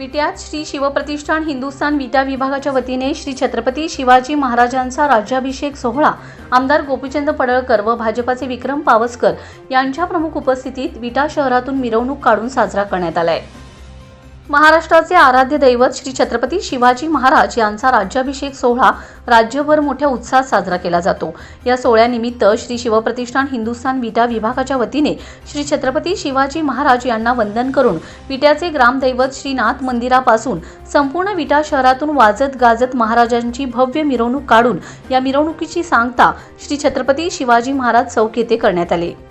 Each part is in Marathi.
विट्यात श्री शिवप्रतिष्ठान हिंदुस्थान विटा विभागाच्या वतीने श्री छत्रपती शिवाजी महाराजांचा राज्याभिषेक सोहळा आमदार गोपीचंद पडळकर व भाजपाचे विक्रम पावसकर यांच्या प्रमुख उपस्थितीत विटा शहरातून मिरवणूक काढून साजरा करण्यात आला आहे महाराष्ट्राचे आराध्य दैवत श्री छत्रपती शिवाजी महाराज यांचा राज्याभिषेक सोहळा राज्यभर मोठ्या उत्साहात साजरा केला जातो. या सोहळ्यानिमित्त श्री शिवप्रतिष्ठान हिंदुस्थान विटा विभागाच्या वतीने श्री छत्रपती शिवाजी महाराज यांना वंदन करून विट्याचे ग्रामदैवत श्रीनाथ मंदिरापासून संपूर्ण विटा शहरातून वाजत गाजत महाराजांची भव्य मिरवणूक काढून या मिरवणुकीची सांगता श्री छत्रपती शिवाजी महाराज चौक येथे करण्यात आले.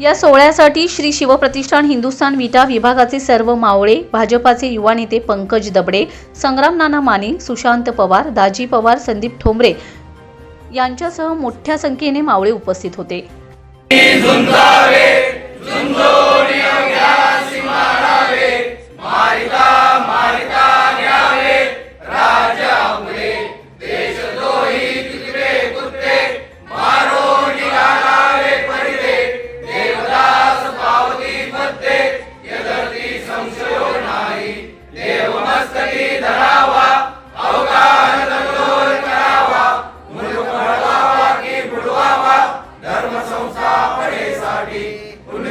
या सोहळ्यासाठी श्री शिवप्रतिष्ठान हिंदुस्थान विटा विभागाचे सर्व मावळे भाजपाचे युवा नेते पंकज दबडे संग्राम नाना माने सुशांत पवार दाजी पवार संदीप ठोंबरे यांच्यासह मोठ्या संख्येने मावळे उपस्थित होते.